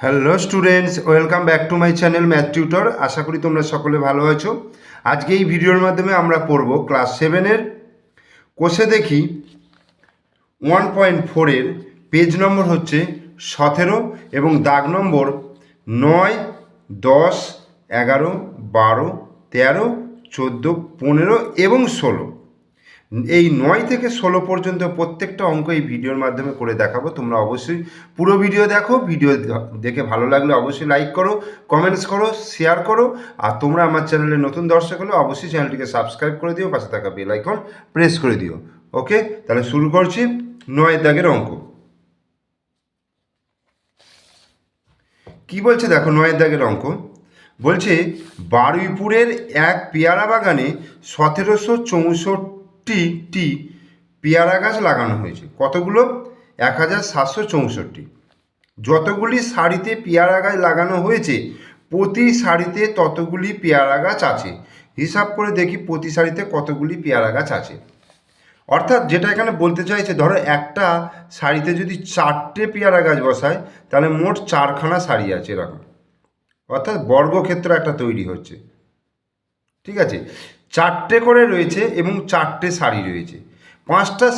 Hello students welcome back to my channel math tutor আশা করি তোমরা সকলে ভালো আছো। আজকে এই ভিডিওর মাধ্যমে আমরা পড়ব ক্লাস সেভেনের কোষে দেখি ওয়ান পয়েন্ট ফোরের পেজ নম্বর হচ্ছে সতেরো এবং দাগ নম্বর নয়, দশ, এগারো, বারো, তেরো, চোদ্দ, পনেরো এবং ষোলো। এই নয় থেকে ষোলো পর্যন্ত প্রত্যেকটা অঙ্ক এই ভিডিওর মাধ্যমে করে দেখাবো। তোমরা অবশ্যই পুরো ভিডিও দেখো, ভিডিও দেখে ভালো লাগলে অবশ্যই লাইক করো কমেন্টস করো শেয়ার করো, আর তোমরা আমার চ্যানেলে নতুন দর্শক হলে অবশ্যই চ্যানেলটিকে সাবস্ক্রাইব করে দিও, পাশে থাকা বেল আইকন প্রেস করে দিও। ওকে তাহলে শুরু করছি নয় দাগের অঙ্ক। কি বলছে দেখো নয় দাগের অঙ্ক? বলছে বারুইপুরের এক পেয়ারা বাগানে সতেরোশো চৌষট্টি চৌষট্টিটি পেয়ারা গাছ লাগানো হয়েছে। কতগুলো? এক হাজার সাতশো চৌষট্টি। যতগুলি সারিতে পেয়ারা গাছ লাগানো হয়েছে, প্রতি সারিতে ততগুলি পেয়ারা গাছ আছে। হিসাব করে দেখি প্রতি সারিতে কতগুলি পেয়ারা গাছ আছে। অর্থাৎ যেটা এখানে বলতে চাইছে, ধরো একটা সারিতে যদি চারটে পেয়ারা গাছ বসায় তাহলে মোট চারখানা সারি আছে এরকম। অর্থাৎ বর্গক্ষেত্র একটা তৈরি হচ্ছে। ঠিক আছে? চারটে করে রয়েছে এবং চারটে শাড়ি রয়েছে। পাঁচটা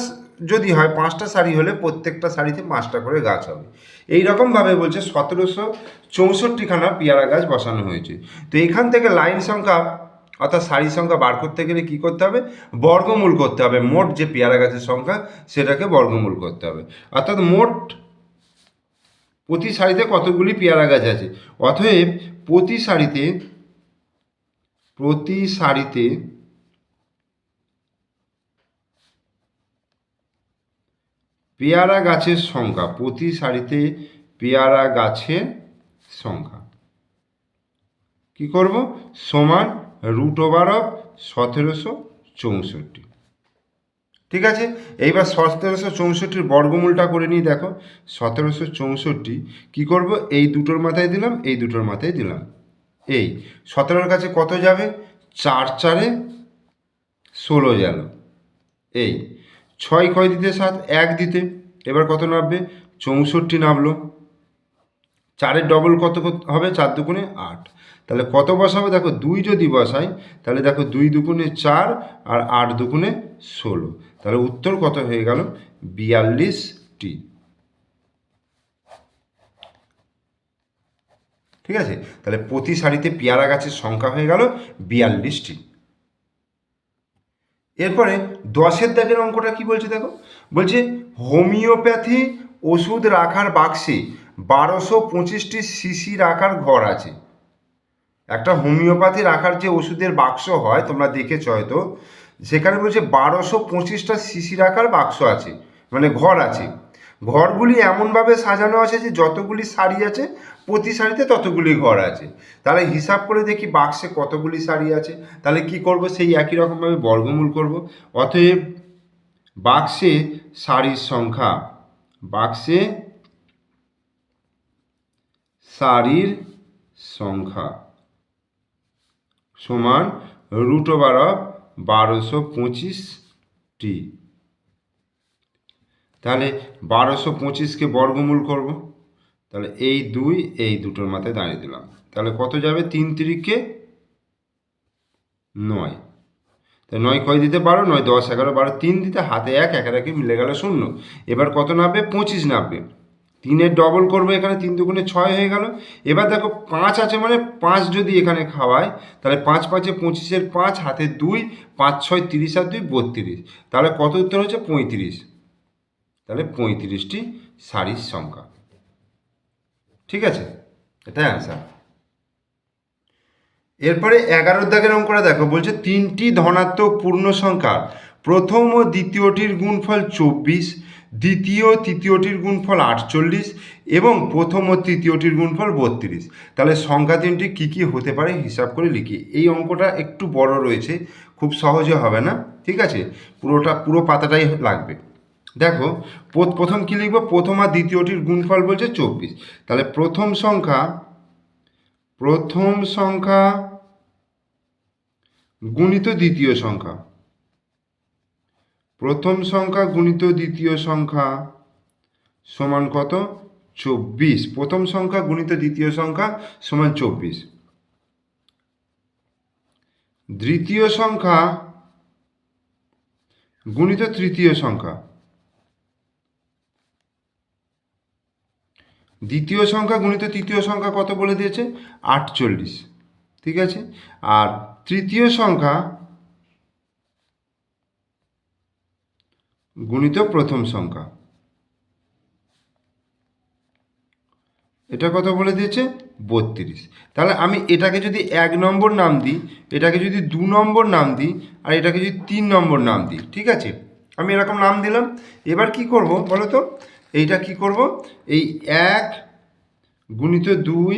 যদি হয়, পাঁচটা শাড়ি হলে প্রত্যেকটা শাড়িতে পাঁচটা করে গাছ হবে। এই রকমভাবে বলছে সতেরোশো চৌষট্টিখানা পেয়ারা গাছ বসানো হয়েছে। তো এখান থেকে লাইন সংখ্যা, অর্থাৎ সারি সংখ্যা বার করতে গেলে কী করতে হবে? বর্গমূল করতে হবে। মোট যে পেয়ারা গাছের সংখ্যা, সেটাকে বর্গমূল করতে হবে। অর্থাৎ মোট প্রতি শাড়িতে কতগুলি পেয়ারা গাছ আছে? অতএব প্রতি সারিতে প্রতি সারিতে পেয়ারা গাছের সংখ্যা, প্রতি সারিতে পেয়ারা গাছের সংখ্যা। কি করব? সমান রুট ওভার অফ সতেরোশো চৌষট্টি। ঠিক আছে? এইবার সতেরোশো চৌষট্টির বর্গমূলটা করে নিই, দেখো। সতেরোশো চৌষট্টি কী করব? এই দুটোর মাথায় দিলাম, এই দুটোর মাথায় দিলাম। এই সতেরোর কাছে কত যাবে? চার চারে ষোলো গেল। এই ছয় কয় দিতে সাত? এক দিতে। এবার কত নামবে? চৌষট্টি নামলো। চারের ডবল কত হবে? চার দুগুণে আট। তাহলে কত বসাবো? দেখো দুই যদি বসাই, তাহলে দেখো দুই দুগুণে চার আর আট দুগুণে ষোলো। তাহলে উত্তর কত হয়ে গেল? বিয়াল্লিশটি। ঠিক আছে? তাহলে প্রতি সারিতে পেয়ারা গাছের সংখ্যা হয়ে গেল বিয়াল্লিশটি। এরপরে দশের দাগের অঙ্কটা কি বলছে দেখো? বলছে হোমিওপ্যাথি ওষুধ রাখার বাক্সে বারোশো পঁচিশটি সিসি রাখার ঘর আছে। একটা হোমিওপ্যাথি রাখার যে ওষুধের বাক্স হয়, তোমরা দেখেছ হয়তো, সেখানে বলছে বারোশো পঁচিশটা সিসি রাখার বাক্স আছে মানে ঘর আছে। ঘরগুলি এমনভাবে সাজানো আছে যে যতগুলি শাড়ি আছে, প্রতি শাড়িতে ততগুলি ঘর আছে। তাহলে হিসাব করে দেখি বাক্সে কতগুলি শাড়ি আছে। তাহলে কি করব? সেই একই রকমভাবে বর্গমূল করব। অতএব বাক্সে শাড়ির সংখ্যা বাক্সে শাড়ির সংখ্যা সমান রুট ওভার অফ বারোশো পঁচিশটি তাহলে বারোশো পঁচিশকে বর্গমূল করব। তাহলে এই দুই, এই দুটোর মাথায় দাঁড়িয়ে দিলাম। তাহলে কত যাবে? তিন তিরিখে নয়। তাই নয় কয় দিতে পারো নয় দশ এগারো বারো। তিন দিতে হাতে এক এক একে মিলে গেল শূন্য। এবার কত নামবে? পঁচিশ নামবে। তিনের ডবল করব এখানে, তিন দুগুণে ছয় হয়ে গেল। এবার দেখো পাঁচ আছে মানে পাঁচ যদি এখানে খাওয়ায় তাহলে পাঁচ পাঁচে পঁচিশের পাঁচ, হাতে দুই, পাঁচ ছয়, তিরিশ আর দুই, বত্রিশ। তাহলে কত উত্তর হচ্ছে? পঁয়ত্রিশ। তাহলে পঁয়ত্রিশটি সারির সংখ্যা। ঠিক আছে? এটাই অ্যান্সার এরপরে এগারো দাগের অঙ্কটা দেখো, বলছে তিনটি ধনাত্মক পূর্ণ সংখ্যার প্রথম ও দ্বিতীয়টির গুণফল চব্বিশ, দ্বিতীয় তৃতীয়টির গুণফল আটচল্লিশ এবং প্রথম ও তৃতীয়টির গুণফল বত্রিশ। তাহলে সংখ্যা তিনটি কী কী হতে পারে হিসাব করে লিখি। এই অঙ্কটা একটু বড় রয়েছে, খুব সহজে হবে না। ঠিক আছে? পুরোটা, পুরো পাতাটাই লাগবে। দেখো প্রথম কী লিখব? প্রথম আর দ্বিতীয়টির গুণফল বলছে চব্বিশ। তাহলে প্রথম সংখ্যা প্রথম সংখ্যা গুণিত দ্বিতীয় সংখ্যা। প্রথম সংখ্যা গুণিত দ্বিতীয় সংখ্যা সমান কত? চব্বিশ। প্রথম সংখ্যা গুণিত দ্বিতীয় সংখ্যা সমান চব্বিশ। দ্বিতীয় সংখ্যা গুণিত তৃতীয় সংখ্যা। দ্বিতীয় সংখ্যা গুণিত তৃতীয় সংখ্যা কত বলে দিয়েছে? আটচল্লিশ। ঠিক আছে? আর তৃতীয় সংখ্যা গুণিত প্রথম সংখ্যা। এটা কত বলে দিয়েছে? বত্রিশ। তাহলে আমি এটাকে যদি এক নম্বর নাম দিই, এটাকে যদি দু নম্বর নাম দিই, আর এটাকে যদি তিন নম্বর নাম দিই, ঠিক আছে? আমি এরকম নাম দিলাম। এবার কি করব বলো তো? এইটা কি করব? এই এক গুণিত দুই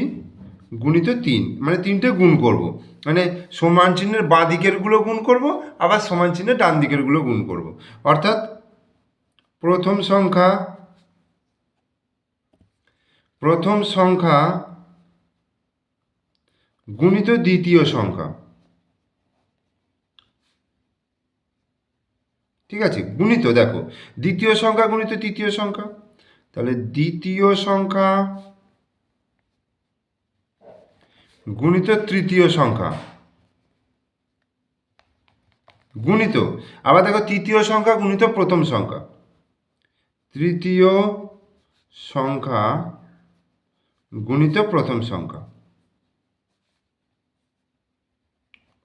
গুণিত তিন মানে তিনটে গুণ করব। মানে সমান চিহ্নের বাঁ দিকেরগুলো গুণ করব, আবার সমান চিহ্নের ডান দিকেরগুলো গুণ করব। অর্থাৎ প্রথম সংখ্যা প্রথম সংখ্যা গুণিত দ্বিতীয় সংখ্যা। ঠিক আছে? গুণিত, দেখো। দ্বিতীয় সংখ্যা গুণিত তৃতীয় সংখ্যা। তাহলে দ্বিতীয় সংখ্যা, গুণিত তৃতীয় সংখ্যা। গুণিত, আবার দেখো তৃতীয় সংখ্যা, গুণিত প্রথম সংখ্যা। তৃতীয় সংখ্যা, গুণিত প্রথম সংখ্যা।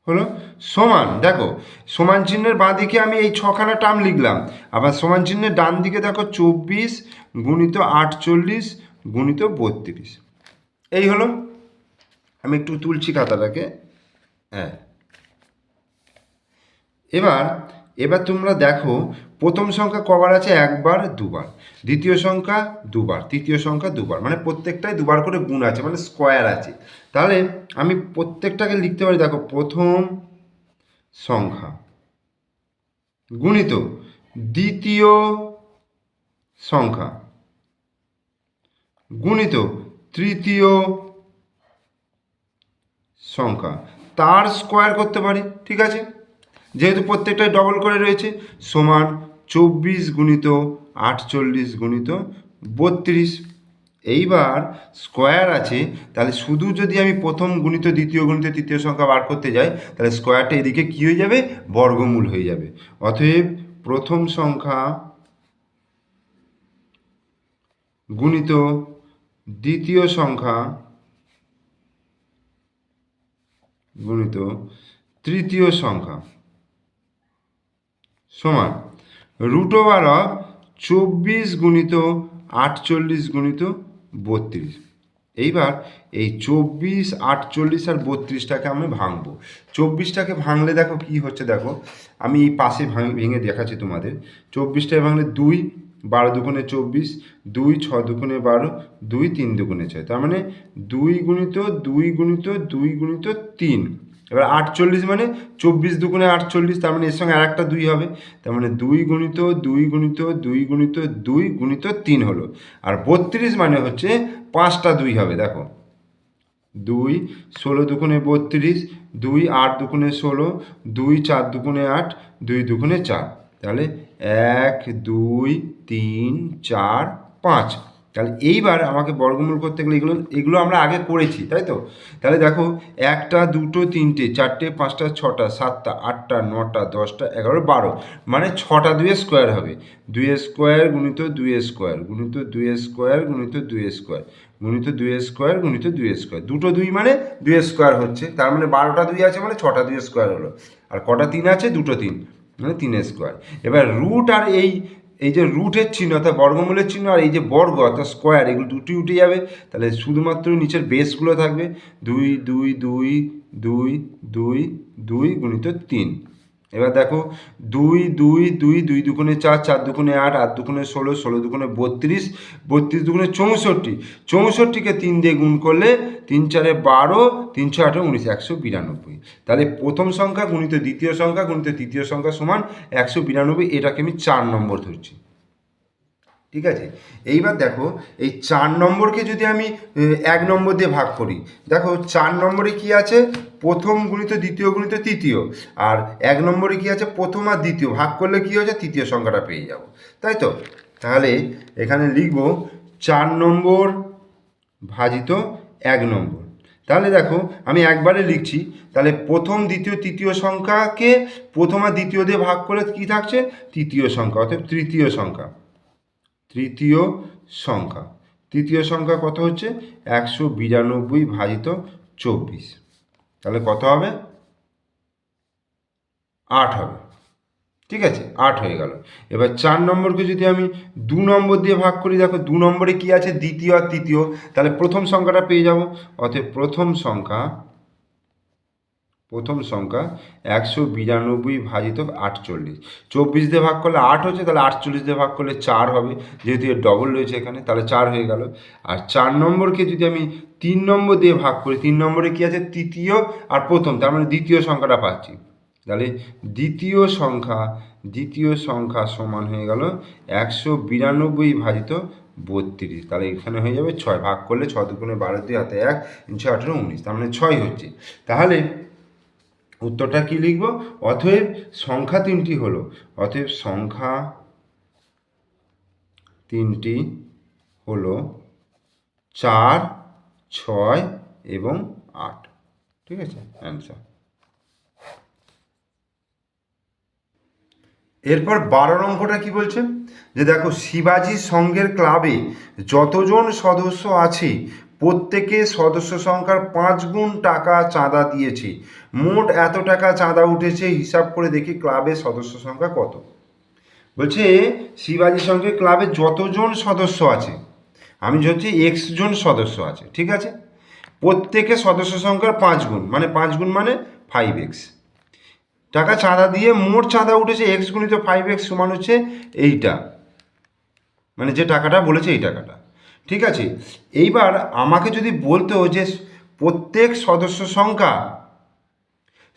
হলো সমান। দেখো, সমান চিহ্নের বাঁ দিকে আমি এই ছখানা টার্ম লিখলাম। আবার সমান চিহ্নের ডান দিকে দেখো চব্বিশ গুণিত আটচল্লিশ গুণিত বত্রিশ। এই হলো, আমি একটু তুলছি খাতাটাকে। হ্যাঁ। এবার এবার তোমরা দেখো প্রথম সংখ্যা কবার আছে? একবার, দুবার। দ্বিতীয় সংখ্যা, দুবার। তৃতীয় সংখ্যা, দুবার। মানে প্রত্যেকটাই দুবার করে গুণ আছে মানে স্কোয়ার আছে। তাহলে আমি প্রত্যেকটাকে লিখতে পারি, দেখো, প্রথম সংখ্যা গুণিত দ্বিতীয় সংখ্যা গুণিত তৃতীয় সংখ্যা। তার স্কোয়ার করতে পারি, ঠিক আছে? যেহেতু প্রত্যেকটাই ডবল করে রয়েছে, সমান চব্বিশ গুণিত আটচল্লিশ গুণিত বত্রিশ। এইবার স্কোয়ার আছে, তাহলে শুধু যদি আমি প্রথম গুণিত, দ্বিতীয় গুণিত, তৃতীয় সংখ্যা বার করতে যাই, তাহলে স্কোয়ারটা এদিকে কী হয়ে যাবে? বর্গমূল হয়ে যাবে। অতএব প্রথম সংখ্যা গুণিত দ্বিতীয় সংখ্যা গুণিত তৃতীয় সংখ্যা সমান। রুট ওভার অফ চব্বিশ গুণিত আটচল্লিশ গুণিত বত্রিশ। এইবার এই চব্বিশ, আটচল্লিশ আর বত্রিশটাকে আমি ভাঙবো। চব্বিশটাকে ভাঙলে দেখো কি হচ্ছে দেখো, আমি এই পাশে ভাঙ দেখাচ্ছি তোমাদের। চব্বিশটায় ভাঙলে দুই, বারো দুগুণে চব্বিশ, দুই, ছ দুগুণে বারো, দুই, তিন দুগুণে ছয়। তার মানে দুই গুণিত দুই গুণিত দুই গুণিত তিন। এবার আটচল্লিশ মানে চব্বিশ দুগুণে আটচল্লিশ, তার মানে এর সঙ্গে আর একটা দুই হবে। তার মানে দুই গুণিত দুই গুণিত দুই গুণিত দুই গুণিত তিন হলো। আর বত্রিশ মানে হচ্ছে পাঁচটা দুই হবে, দেখো। দুই, ষোলো দুগুণে বত্রিশ, দুই, আট দুগুণে ষোলো, দুই, চার দুগুণে আট, দুই দুগুণে চার। তাহলে এক, দুই, তিন, চার, পাঁচ। তাহলে এইবার আমাকে বর্গমূল করতে গেলে এগুলো এগুলো আমরা আগে করেছি, তাই তো? তাহলে দেখো, একটা, দুটো, তিনটে, চারটে, পাঁচটা, ছটা, সাতটা, আটটা, নটা, দশটা, এগারো, বারো মানে ছটা দুয়ে স্কোয়ার হবে। দুই স্কোয়ার গুণিত দুই স্কোয়ার গুণিত দুই স্কোয়ার গুণিত দুই স্কোয়ার গুণিত দুই স্কোয়ার গুণিত দুই স্কোয়ার দুটো দুই মানে দুই স্কোয়ার হচ্ছে, তার মানে বারোটা দুই আছে মানে ছটা দুই স্কোয়ার হলো, আর কটা তিন আছে দুটো তিন মানে তিন স্কোয়ার এবার রুট আর এই এই যে রুটের চিহ্ন অর্থাৎ বর্গমূলের চিহ্ন আর এই যে বর্গ অর্থাৎ স্কোয়ার এগুলো দুটি উঠে যাবে। তাহলে শুধুমাত্র নিচের বেসগুলো থাকবে। দুই দুই দুই দুই দুই গুণিত তিন। এবার দেখো, দুই দুই দুই দুই দুগুণে চার চার দুগুণে আট আট দুগুণে ষোলো ষোলো দুগুণে বত্রিশ বত্রিশ দুগুণে চৌষট্টি। চৌষট্টিকে তিন দিয়ে গুণ করলে তিন চারে বারো, তিন ছয় আঠেরো উনিশ, একশো বিরানব্বই। তাহলে প্রথম সংখ্যা গুণিত দ্বিতীয় সংখ্যা, গুণিত তৃতীয় সংখ্যা সমান একশো বিরানব্বই, এটাকে আমি চার নম্বর ধরছি। ঠিক আছে? এইবার দেখো, এই চার নম্বরকে যদি আমি এক নম্বর দিয়ে ভাগ করি, দেখো চার নম্বরে কি আছে? প্রথম গুণিত, দ্বিতীয় গুণিত, তৃতীয়। আর এক নম্বরে কি আছে? প্রথম আর দ্বিতীয়। ভাগ করলে কি হয়েছে? তৃতীয় সংখ্যাটা পেয়ে যাব। তাই তো? তাহলে এখানে লিখব, চার নম্বর ভাজিত এক নম্বর। তাহলে দেখো, আমি একবারে লিখছি, তাহলে প্রথম, দ্বিতীয়, তৃতীয় সংখ্যাকে প্রথম আর দ্বিতীয় দিয়ে ভাগ করে কি থাকছে? তৃতীয় সংখ্যা অর্থাৎ তৃতীয় সংখ্যা। তৃতীয় সংখ্যা। তৃতীয় সংখ্যা কত হচ্ছে? একশো বিরানব্বই ভাজিত চব্বিশ। তাহলে কত হবে? আট হবে। ঠিক আছে? আট হয়ে গেল। এবার চার নম্বরকে যদি আমি দু নম্বর দিয়ে ভাগ করি, দেখো দু নম্বরে কি আছে? দ্বিতীয় আর তৃতীয়। তাহলে প্রথম সংখ্যাটা পেয়ে যাব। অতএব প্রথম সংখ্যা প্রথম সংখ্যা একশো বিরানব্বই ভাজিত আটচল্লিশ। চব্বিশ দিয়ে ভাগ করলে আট হচ্ছে, তাহলে আটচল্লিশ দিয়ে ভাগ করলে চার হবে। যেহেতু এর ডবল রয়েছে এখানে, তাহলে চার হয়ে গেল। আর চার নম্বরকে যদি আমি তিন নম্বর দিয়ে ভাগ করি, তিন নম্বরে কি আছে? তৃতীয় আর প্রথম, তার মানে দ্বিতীয় সংখ্যাটা পাচ্ছি। তাহলে দ্বিতীয় সংখ্যা দ্বিতীয় সংখ্যা সমান হয়ে গেল একশো বিরানব্বই ভাজিত বত্রিশ। তাহলে এখানে হয়ে যাবে ছয়, ভাগ করলে ছ দুগুণে বারো দুই হাতে এক ছয় আঠেরো উনিশ, তার মানে ছয় হচ্ছে। তাহলে উত্তরটা কি লিখব? অতএব সংখ্যা তিনটি হলো। অতএব সংখ্যা তিনটি হলো চার, ছয় এবং আট। ঠিক আছে? অ্যান্সার এরপর বারো অঙ্কটা কি বলছে? যে দেখো, শিবাজি সংঘের ক্লাবে যতজন সদস্য আছে প্রত্যেকে সদস্য সংখ্যার পাঁচ গুণ টাকা চাঁদা দিয়েছে। মোট এত টাকা চাঁদা উঠেছে, হিসাব করে দেখি ক্লাবের সদস্য সংখ্যা কত। বলছে শিবাজি সংঘের ক্লাবে যতজন সদস্য আছে, আমি হচ্ছে এক্স জন সদস্য আছে, ঠিক আছে? প্রত্যেকে সদস্য সংখ্যার পাঁচ গুণ মানে পাঁচ গুণ মানে ফাইভ এক্স টাকা চাঁদা দিয়ে মোট চাঁদা উঠেছে এক্স গুণিত ফাইভ এক্স সমান হচ্ছে এইটা। মানে যে টাকাটা বলেছে, এই টাকাটা। ঠিক আছে? এইবার আমাকে যদি বলতো যে প্রত্যেক সদস্য সংখ্যা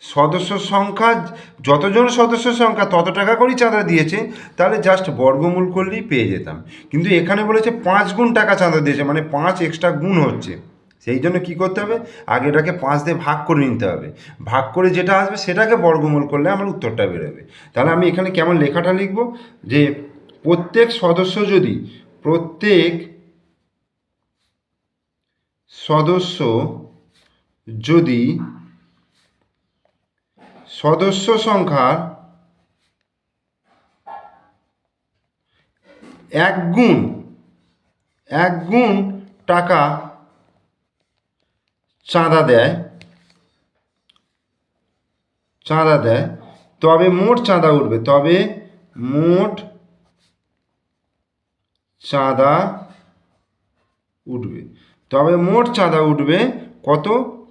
সদস্য সংখ্যা, যতজন সদস্য সংখ্যা তত টাকা করেই চাঁদা দিয়েছে, তাহলে জাস্ট বর্গমূল করলেই পেয়ে যেতাম। কিন্তু এখানে বলেছে পাঁচ গুণ টাকা চাঁদা দিয়েছে মানে পাঁচ এক্সট্রা গুণ হচ্ছে। সেই জন্য কী করতে হবে? আগে এটাকে পাঁচ দিয়ে ভাগ করে নিতে হবে। ভাগ করে যেটা আসবে সেটাকে বর্গমূল করলে আমার উত্তরটা বেরোবে। তাহলে আমি এখানে কেমন লেখাটা লিখব? যে প্রত্যেক সদস্য যদি, প্রত্যেক সদস্য যদি সদস্য সংখ্যার এক গুণ এক গুণ টাকা চাঁদা দেয় চাঁদা দেয়, তবে মোট চাঁদা উঠবে, তবে মোট চাঁদা উঠবে। তবে মোট চাঁদা উঠবে কত?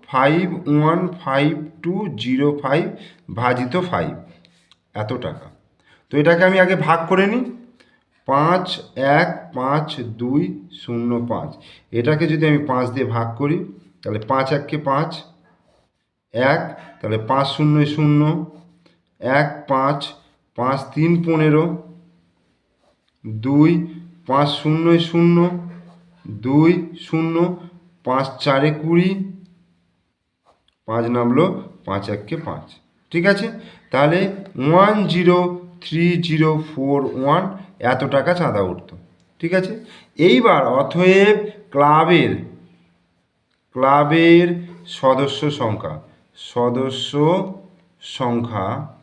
Five one five two zero five ভাজিত ফাইভ এত টাকা। তো এটাকে আমি আগে ভাগ করে নিই। পাঁচ এক পাঁচ দুই শূন্য পাঁচ। এটাকে যদি আমি পাঁচ দিয়ে ভাগ করি, তাহলে পাঁচ এককে পাঁচ। এক, তাহলে পাঁচ শূন্য শূন্য। এক পাঁচ পাঁচ তিন পনেরো। দুই, পাঁচ শূন্য শূন্য। দুই শূন্য পাঁচ চারে কুড়ি, পাঁচ নামলো পাঁচ এককে পাঁচ। ঠিক আছে? তাহলে one zero three zero four one এত টাকা চাঁদা উঠতো। ঠিক আছে? এইবার অতএব ক্লাবের ক্লাবের সদস্য সংখ্যা সদস্য সংখ্যা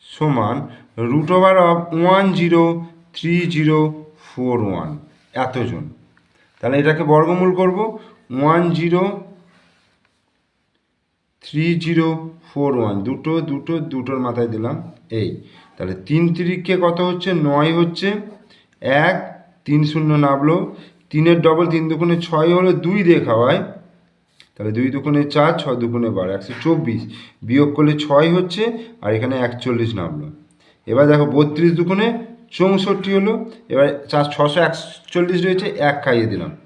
সমান root over of one zero three zero four one এতজন। তাহলে এটাকে বর্গমূল করব one zero three zero four one. দুটো দুটো, দুটোর মাথায় দিলাম এই। তাহলে তিন তিরিখকে কত হচ্ছে? নয় হচ্ছে। এক, তিন শূন্য নামলো তিনের ডবল তিন দুগুণে ছয় হলো দুই দিয়ে খাওয়ায়। তাহলে দুই দুগুণে চার, ছয় দুগুণে বারো, একশো চব্বিশ। বিয়োগ করলে ছয় হচ্ছে আর এখানে একচল্লিশ নামলো এবার দেখো বত্রিশ দুগুণে চৌষট্টি হলো, এবার চার, ছশো একচল্লিশ রয়েছে, এক খাইয়ে দিলাম।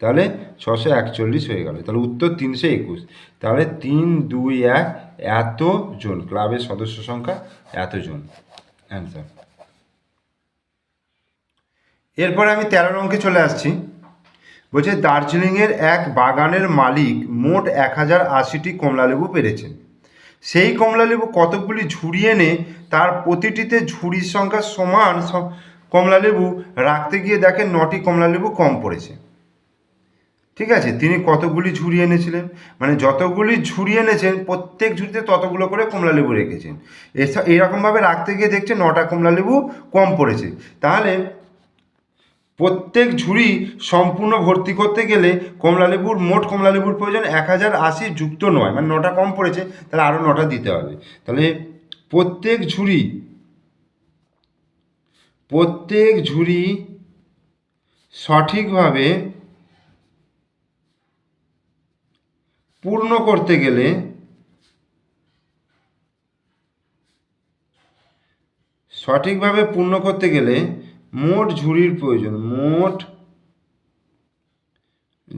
তাহলে ছশো একচল্লিশ হয়ে গেল। তাহলে উত্তর তিনশো একুশ। তাহলে তিন, দুই, এক এত জন ক্লাবের সদস্য সংখ্যা এতজন। অ্যান্সার এরপরে আমি তেরো অঙ্কে চলে আসছি। বলছে, দার্জিলিংয়ের এক বাগানের মালিক মোট এক হাজার আশিটি কমলালেবু পেরেছেন। সেই কমলালেবু কতকগুলি ঝুড়ি এনে তার প্রতিটিতে ঝুড়ির সংখ্যা সমান কমলালেবু রাখতে গিয়ে দেখেন নটি কমলালেবু কম পড়েছে। ঠিক আছে, তিনি কতগুলি ঝুড়ি এনেছিলেন? মানে যতগুলি ঝুড়ি এনেছেন, প্রত্যেক ঝুড়িতে ততগুলো করে কমলালেবু রেখেছেন। এরকমভাবে রাখতে গিয়ে দেখছে নটা কমলালেবু কম পড়েছে। তাহলে প্রত্যেক ঝুড়ি সম্পূর্ণ ভর্তি করতে গেলে কমলালেবুর মোট কমলালেবুর প্রয়োজন এক হাজার আশি যুক্ত নয় মানে নটা কম পড়েছে, তাহলে আরও নটা দিতে হবে। তাহলে প্রত্যেক ঝুড়ি প্রত্যেক ঝুড়ি সঠিকভাবে পূর্ণ করতে গেলে সঠিকভাবে পূর্ণ করতে গেলে মোট ঝুড়ির প্রয়োজন, মোট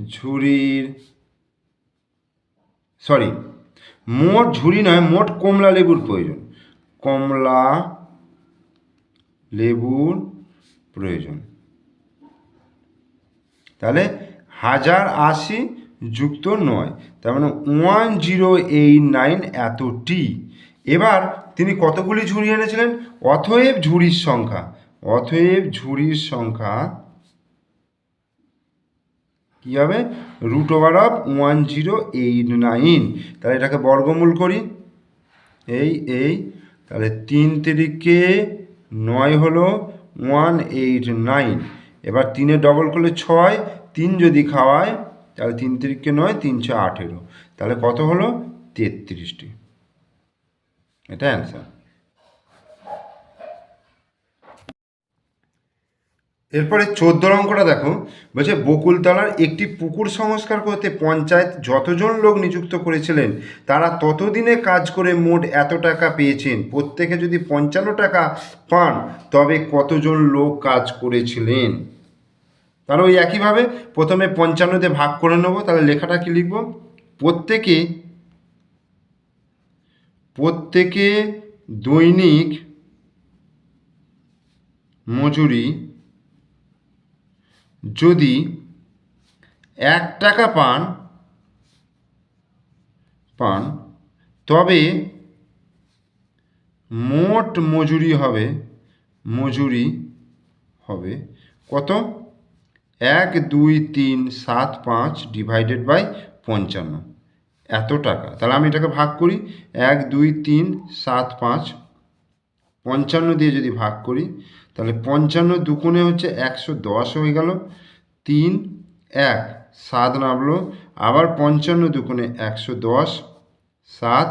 ঝুড়ির সরি মোট ঝুড়ি নয়, মোট কমলা লেবুর প্রয়োজন। কমলা লেবুর প্রয়োজন। তাহলে হাজার আশি যুক্ত নয়, তার মানে ওয়ান জিরো এইট নাইন এতটি। এবার তিনি কতগুলি ঝুড়ি এনেছিলেন? অথয়েব ঝুড়ির সংখ্যা। অথয়েব ঝুড়ির সংখ্যা কী হবে? Root over of one zero eight nine তাহলে এটাকে বর্গমূল করি। এই এই, তাহলে তিন তিরিকে নয় হলো ওয়ান এইট নাইন এবার তিনে ডবল করলে ছয়, তিন যদি খাওয়ায়, তাহলে তিন তিরিকে নয় তিনশো আঠেরো। তাহলে কত হলো? তেত্রিশটি। এটা অ্যান্সার এরপরে চোদ্দ অঙ্কটা দেখো। বলছে, বকুলতলার একটি পুকুর সংস্কার করতে পঞ্চায়েত যতজন লোক নিযুক্ত করেছিলেন, তারা ততদিনে কাজ করে মোট এত টাকা পেয়েছেন। প্রত্যেকে যদি পঞ্চান্ন টাকা পান, তবে কতজন লোক কাজ করেছিলেন? তাহলে ওই একইভাবে প্রথমে পঞ্চান্নতে ভাগ করে নেব, তাহলে লেখাটা কি লিখব? প্রত্যেকে প্রত্যেকে দৈনিক মজুরি যদি এক টাকা পান পান, তবে মোট মজুরি হবে মজুরি হবে কত? এক, দুই, তিন, সাত, পাঁচ ডিভাইডেড বাই পঞ্চান্ন। এত টাকা। তাহলে আমি এটাকে ভাগ করি। এক, দুই, তিন, সাত, পাঁচ, পঞ্চান্ন দিয়ে যদি ভাগ করি তাহলে পঞ্চান্ন দুগুণে হচ্ছে একশো দশ হয়ে গেল। তিন, এক, সাত নামলো। আবার পঞ্চান্ন দুগুণে একশো দশ, সাত,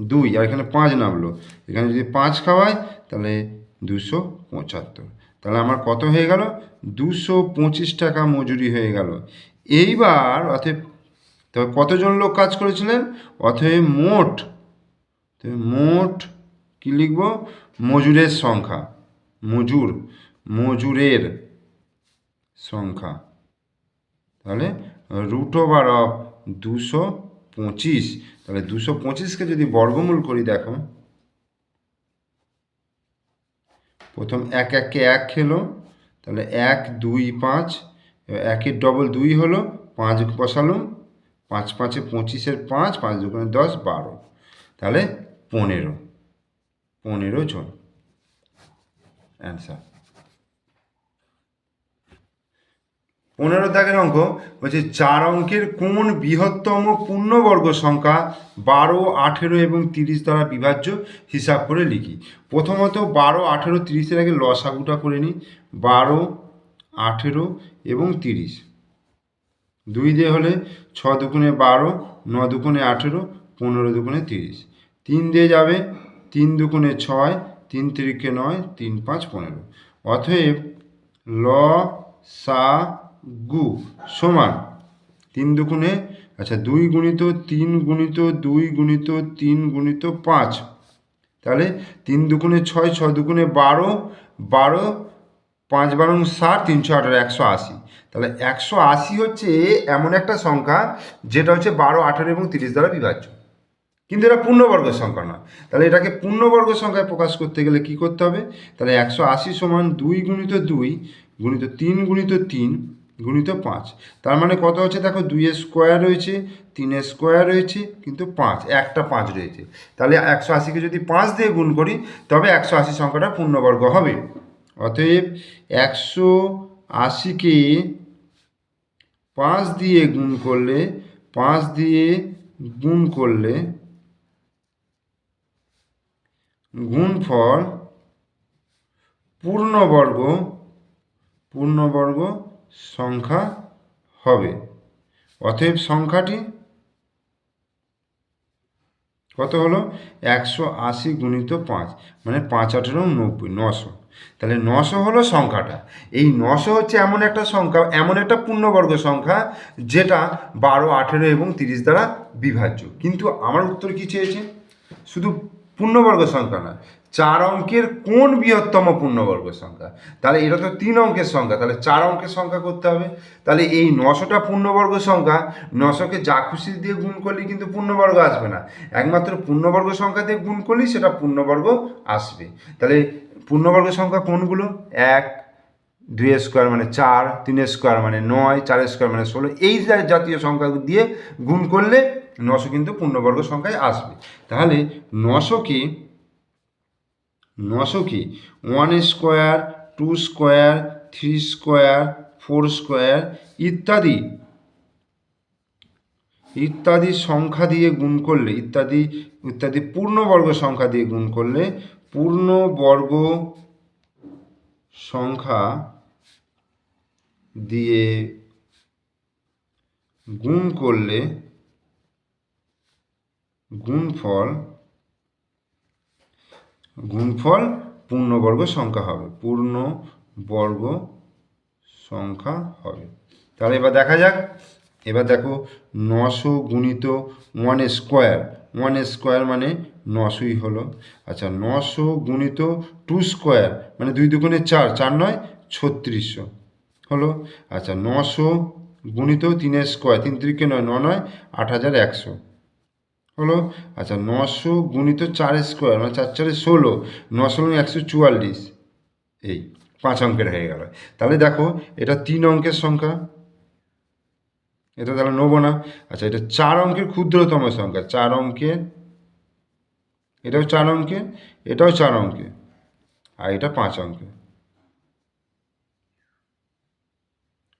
দুই, আর এখানে পাঁচ নামলো। এখানে যদি পাঁচ খাওয়ায় তাহলে দুশো পঁচাত্তর। তাহলে আমার কত হয়ে গেল? দুশো পঁচিশ টাকা মজুরি হয়ে গেল। এইবার অতএব, তবে কতজন লোক কাজ করেছিলেন? অতএব মোট মোট কী লিখব? মজুরের সংখ্যা। মজুর, মজুরের সংখ্যা। তাহলে রুট ওভার অফ দুশো পঁচিশ। তাহলে দুশো পঁচিশকে যদি বর্গমূল করি, দেখো। প্রথম এক এককে এক খেলো। তাহলে এক, দুই, পাঁচ। একের ডবল দুই হলো, পাঁচ বসালাম। পাঁচ পাঁচে পঁচিশের পাঁচ পাঁচ দুগুণে দশ, বারো। তাহলে পনেরো। পনেরো জন। অ্যান্সার পনেরো দাগের অঙ্ক বলছে, চার অঙ্কের কোন বৃহত্তম পূর্ণবর্গ সংখ্যা বারো, আঠেরো এবং তিরিশ দ্বারা বিভাজ্য? হিসাব করে লিখি। প্রথমত বারো, আঠেরো, তিরিশের আগে লসাগুটা করে নিই। বারো, আঠেরো এবং তিরিশ। দুই দিয়ে হলে ছ দুগুণে বারো, ন দুগুণে আঠেরো, পনেরো দুগুণে তিরিশ। তিন দিয়ে যাবে তিন দুগুণে ছয়, তিন তিরিকে নয়, তিন পাঁচ পনেরো। অতএব ল, সা, গু সমান তিন দুগুণে আচ্ছা দুই গুণিত তিন গুণিত দুই গুণিত তিন গুণিত পাঁচ। তাহলে তিন দুগুণে ছয় ছ দুগুণে বারো বারো, পাঁচ বারো ষাট তিনশো আঠারো, একশো আশি। তাহলে একশো আশি হচ্ছে এমন একটা সংখ্যা যেটা হচ্ছে বারো, আঠারো এবং তিরিশ দ্বারা বিভাজ্য। কিন্তু এটা পূর্ণবর্গ সংখ্যা না। তাহলে এটাকে পূর্ণবর্গ সংখ্যায় প্রকাশ করতে গেলে কি করতে হবে? তাহলে একশো আশি সমান দুই গুণিত দুই গুণিত তিন গুণিত তিন গুণিত পাঁচ। তার মানে কত হচ্ছে? দেখো দুইয়ের স্কোয়ার রয়েছে, তিনের স্কোয়ার রয়েছে, কিন্তু পাঁচ, একটা পাঁচ রয়েছে। তাহলে একশো আশিকে যদি পাঁচ দিয়ে গুণ করি, তবে একশো আশি সংখ্যাটা পূর্ণবর্গ হবে। অতএব একশো আশিকে পাঁচ দিয়ে গুণ করলে, পাঁচ দিয়ে গুণ করলে গুণফল পূর্ণবর্গ পূর্ণবর্গ সংখ্যা হবে। অতএব সংখ্যাটি কত হলো? একশো আশি গুণিত পাঁচ মানে পাঁচ আঠেরো নব্বই, নশো। তাহলে নশো হলো সংখ্যাটা। এই নশো হচ্ছে এমন একটা সংখ্যা, এমন একটা পূর্ণবর্গ সংখ্যা যেটা বারো, আঠেরো এবং তিরিশ দ্বারা বিভাজ্য। কিন্তু আমার উত্তর কি চেয়েছে? শুধু পূর্ণবর্গ সংখ্যা না। চার অঙ্কের কোন বৃহত্তম পূর্ণবর্গ সংখ্যা? তাহলে এটা তো তিন অঙ্কের সংখ্যা, তাহলে চার অঙ্কের সংখ্যা করতে হবে। তাহলে এই নশোটা পূর্ণবর্গ সংখ্যা, নশোকে যা খুশি দিয়ে গুণ করলে কিন্তু পূর্ণবর্গ আসবে না। একমাত্র পূর্ণবর্গ সংখ্যা দিয়ে গুণ করলেই সেটা পূর্ণবর্গ আসবে। তাহলে পূর্ণবর্গ সংখ্যা কোনগুলো? এক, দুই স্কোয়ার মানে চার, তিন স্কোয়ার মানে নয়, চার স্কোয়ার মানে ষোলো। এই জাতীয় সংখ্যা দিয়ে গুণ করলে নশো কিন্তু পূর্ণবর্গ সংখ্যায় আসবে। তাহলে নশো কি? নশো কি? One square two square three square four square ইত্যাদি। ইত্যাদি সংখ্যা দিয়ে গুণ করলে, ইত্যাদি ইত্যাদি পূর্ণবর্গ সংখ্যা দিয়ে গুণ করলে পূর্ণবর্গ সংখ্যা দিয়ে গুণ করলে গুণফল গুণফল পূর্ণবর্গ সংখ্যা হবে। পূর্ণ বর্গ সংখ্যা হবে। তাহলে এবার দেখা যাক। এবার দেখো নশো গুণিত ওয়ান স্কোয়ার ওয়ান স্কোয়ার মানে নশোই হলো। আচ্ছা নশো গুণিত টু স্কোয়ার মানে দুই দুগুণে চার চার নয়, ছত্রিশশো হলো। আচ্ছা নশো গুণিত তিনের স্কোয়ার তিন তিরিকে নয়, ন নয়, আট হাজার একশো। হলো? আচ্ছা নশো গুণিত চার স্কোয়ার মানে চার চারে ষোলো, নশো একশো চুয়াল্লিশ। এই পাঁচ অঙ্কের হয়ে গেল। তাহলে দেখো, এটা তিন অঙ্কের সংখ্যা। এটা তাহলে নেব না। আচ্ছা এটা চার অঙ্কের ক্ষুদ্রতম সংখ্যা। চার অঙ্কের এটাও চার অঙ্কে, এটাও চার অঙ্কে। আর এটা পাঁচ অঙ্কের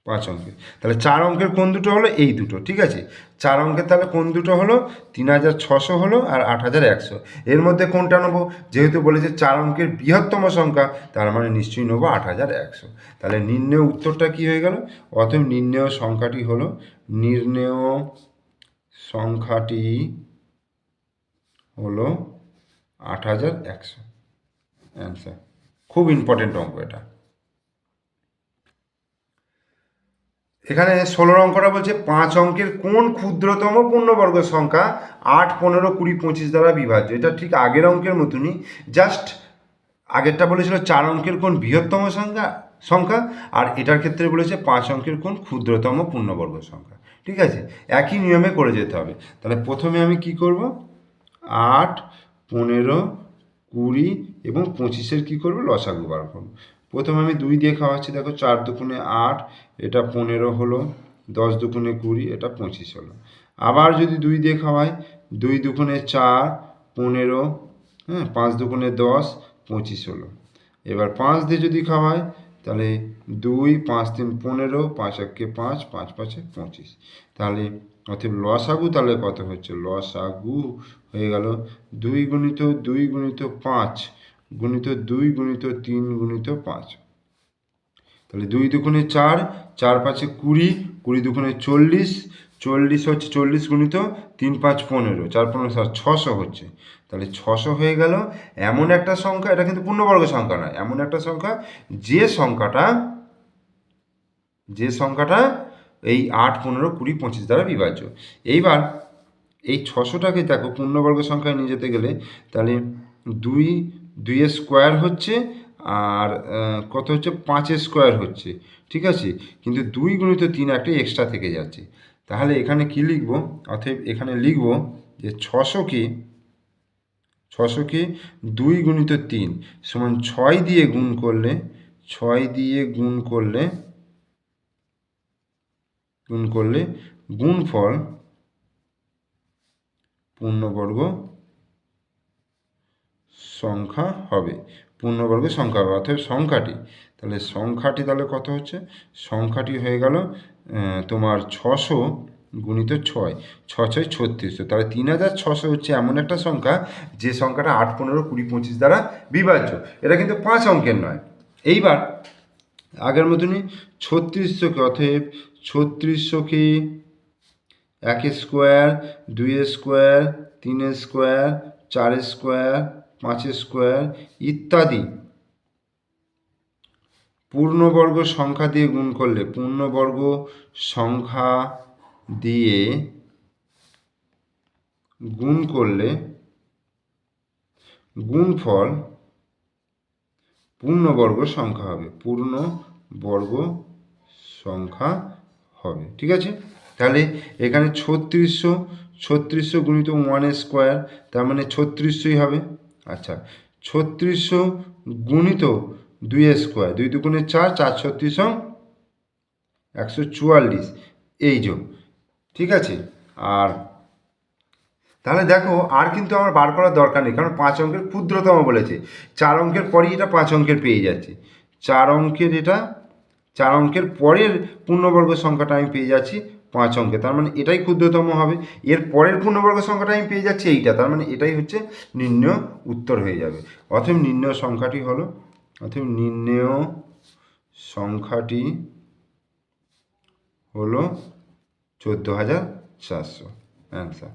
পাঁচ অঙ্কের। তাহলে চার অঙ্কের কোন দুটো হলো? এই দুটো, ঠিক আছে? চার অঙ্কের তাহলে কোন দুটো হলো? তিন হাজার ছশো হলো আর আট হাজার একশো। এর মধ্যে কোনটা নেব? যেহেতু বলেছে চার অঙ্কের বৃহত্তম সংখ্যা, তার মানে নিশ্চয়ই নেব আট হাজার একশো। তাহলে নির্ণয় উত্তরটা কি হয়ে গেল? অতএব নির্ণয় সংখ্যাটি হলো, নির্ণয় সংখ্যাটি হলো আট হাজার একশো। অ্যান্সার খুব ইম্পর্টেন্ট অঙ্ক এটা। এখানে ষোলোর অঙ্কটা বলছে, পাঁচ অঙ্কের কোন ক্ষুদ্রতম পূর্ণবর্গ সংখ্যা আট, পনেরো, কুড়ি, পঁচিশ দ্বারা বিভাজ্য? এটা ঠিক আগের অঙ্কের মতনই। জাস্ট আগেরটা বলেছিল চার অঙ্কের কোন বৃহত্তম সংখ্যা সংখ্যা, আর এটার ক্ষেত্রে বলেছে পাঁচ অঙ্কের কোন ক্ষুদ্রতম পূর্ণবর্গ সংখ্যা। ঠিক আছে? একই নিয়মে করে যেতে হবে। তাহলে প্রথমে আমি কি করব? আট, পনেরো, কুড়ি এবং পঁচিশের কী করব? লসাগু বার করব। প্রথমে আমি দুই দিয়ে খাওয়াচ্ছি, দেখো চার দুগুণে আট, এটা পনেরো হলো, দশ দুগুণে কুড়ি, এটা পঁচিশ হলো। আবার যদি দুই দিয়ে খাওয়াই, দুই দুগুণে চার, পনেরো হ্যাঁ পাঁচ দুগুণে দশ, পঁচিশ হলো। এবার পাঁচ দিয়ে যদি খাওয়াই, তাহলে দুই, পাঁচ তিন পনেরো, পাঁচ একে পাঁচ পাঁচ পাঁচে পঁচিশ। তাহলে অতএব লসাগু তাহলে কত হচ্ছে? লসাগু হয়ে গেল দুই গুণিত দুই গুণিত পাঁচ। গুণিত দুই গুণিত তিন গুণিত পাঁচ। তাহলে দুই দুগুণে চার চার পাঁচে কুড়ি কুড়ি দুগুণে চল্লিশ চল্লিশ হচ্ছে চল্লিশ গুণিত তিন পাঁচ পনেরো, চার পনেরো সাত, ছশো হচ্ছে। তাহলে ছশো হয়ে গেল। এমন একটা সংখ্যা, এটা কিন্তু পূর্ণবর্গ সংখ্যা নয়, এমন একটা সংখ্যা যে সংখ্যাটা যে সংখ্যাটা এই আট, পনেরো, কুড়ি, পঁচিশ দ্বারা বিভাজ্য। এইবার এই ছশোটাকে দেখো, পূর্ণবর্গ সংখ্যায় নিয়ে যেতে গেলে, তাহলে দুই দুইয়ের স্কোয়ার হচ্ছে আর কত হচ্ছে? পাঁচের স্কোয়ার হচ্ছে। ঠিক আছে? কিন্তু দুই গুণিত তিন একটা এক্সট্রা থেকে যাচ্ছে। তাহলে এখানে কি লিখব? অতএব এখানে লিখব যে ছশোকে ছশোকে দুই গুণিত তিন সমান ছয় দিয়ে গুণ করলে, ছয় দিয়ে গুণ করলে গুণ করলে গুণফল পূর্ণবর্গ সংখ্যা হবে। পূর্ণবর্গের সংখ্যা হবে, অর্থাৎ সংখ্যাটি। তাহলে সংখ্যাটি তাহলে কত হচ্ছে? সংখ্যাটি হয়ে গেল তোমার ছশো গুণিত ছয়। ছ ছয় ছত্রিশশো তাহলে তিন হাজার ছশো হচ্ছে এমন একটা সংখ্যা, যে সংখ্যাটা আট, পনেরো, কুড়ি, পঁচিশ দ্বারা বিভাজ্য। এটা কিন্তু পাঁচ অঙ্কের নয়। এইবার, আগের মতনই ছত্রিশশোকে অতএব ছত্রিশশোকে এক স্কোয়ার, দুই স্কোয়ার, তিন স্কোয়ার, চার স্কোয়ার পাঁচ স্কোয়ার, ইত্যাদি। পূর্ণবর্গ সংখ্যা দিয়ে গুণ করলে, পূর্ণবর্গ সংখ্যা দিয়ে গুণ করলে গুণফল পূর্ণবর্গ সংখ্যা হবে। পূর্ণ বর্গ সংখ্যা হবে। ঠিক আছে? তাহলে এখানে ছত্রিশশো ছত্রিশশো গুণিত ওয়ান স্কোয়ার, তার মানে ছত্রিশশোই হবে। আচ্ছা ছত্রিশশো গুণিত দুই স্কোয়ার, দুই দুগুণে চার চার ছত্রিশশো একশো চুয়াল্লিশ, এই যোগ, ঠিক আছে? আর তাহলে দেখো, আর কিন্তু আমার বার করার দরকার নেই, কারণ পাঁচ অঙ্কের ক্ষুদ্রতম বলেছে, চার অঙ্কের পরেই এটা পাঁচ অঙ্কের পেয়ে যাচ্ছে, চার অঙ্কের এটা, চার অঙ্কের পরের পূর্ণবর্গ সংখ্যাটা আমি পেয়ে যাচ্ছি পাঁচ অঙ্কে। তার মানে এটাই ক্ষুদ্রতম হবে। এর পরের পূর্ণবর্গ সংখ্যাটা আমি পেয়ে যাচ্ছি এইটা। তার মানে এটাই হচ্ছে নির্ণয় উত্তর হয়ে যাবে। অথব নিম্ন সংখ্যাটি হলো অথব নিম্ন সংখ্যাটি হলো চোদ্দ হাজার চারশো। অ্যান্সার